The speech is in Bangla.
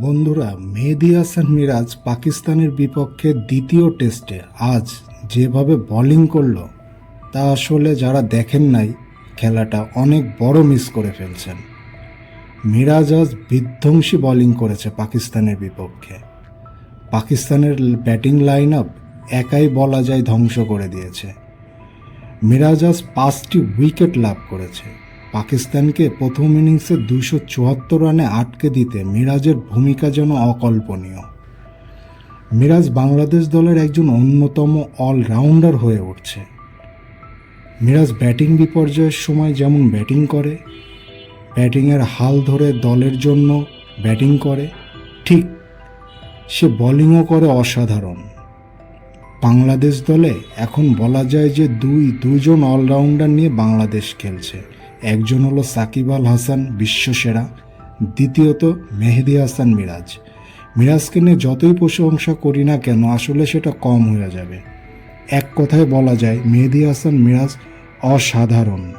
বন্ধুরা, মেহেদি হাসান মিরাজ পাকিস্তানের বিপক্ষে দ্বিতীয় টেস্টে আজ যেভাবে বোলিং করল, তা আসলে যারা দেখেন নাই, খেলাটা অনেক বড় মিস করে ফেলছেন। মিরাজ আজ বিধ্বংসী বোলিং করেছে পাকিস্তানের বিপক্ষে। পাকিস্তানের ব্যাটিং লাইন আপ একাই বলা যায় ধ্বংস করে দিয়েছে। মিরাজ আজ পাঁচটি উইকেট লাভ করেছে। পাকিস্তানকে প্রথম ইনিংসে দুশো চুয়াত্তর রানে আটকে দিতে মিরাজের ভূমিকা যেন অকল্পনীয়। মিরাজ বাংলাদেশ দলের একজন অন্যতম অলরাউন্ডার হয়ে উঠছে। মিরাজ ব্যাটিং বিপর্যয়ের সময় যেমন ব্যাটিং করে, ব্যাটিংয়ের হাল ধরে দলের জন্য ব্যাটিং করে, ঠিক সে বোলিংও করে অসাধারণ। বাংলাদেশ দলে এখন বলা যায় যে দুই দুজন অলরাউন্ডার নিয়ে বাংলাদেশ খেলছে। একজন হলো সাকিব আল হাসান বিশ্বসেরা দ্বিতীয়ত মেহেদি হাসান মিরাজ। মিরাজকে নিয়ে যতই প্রশংসা করি না কেন, আসলে সেটা কম হয়ে যাবে। এক কথায় বলা যায়, মেহেদি হাসান মিরাজ অসাধারণ।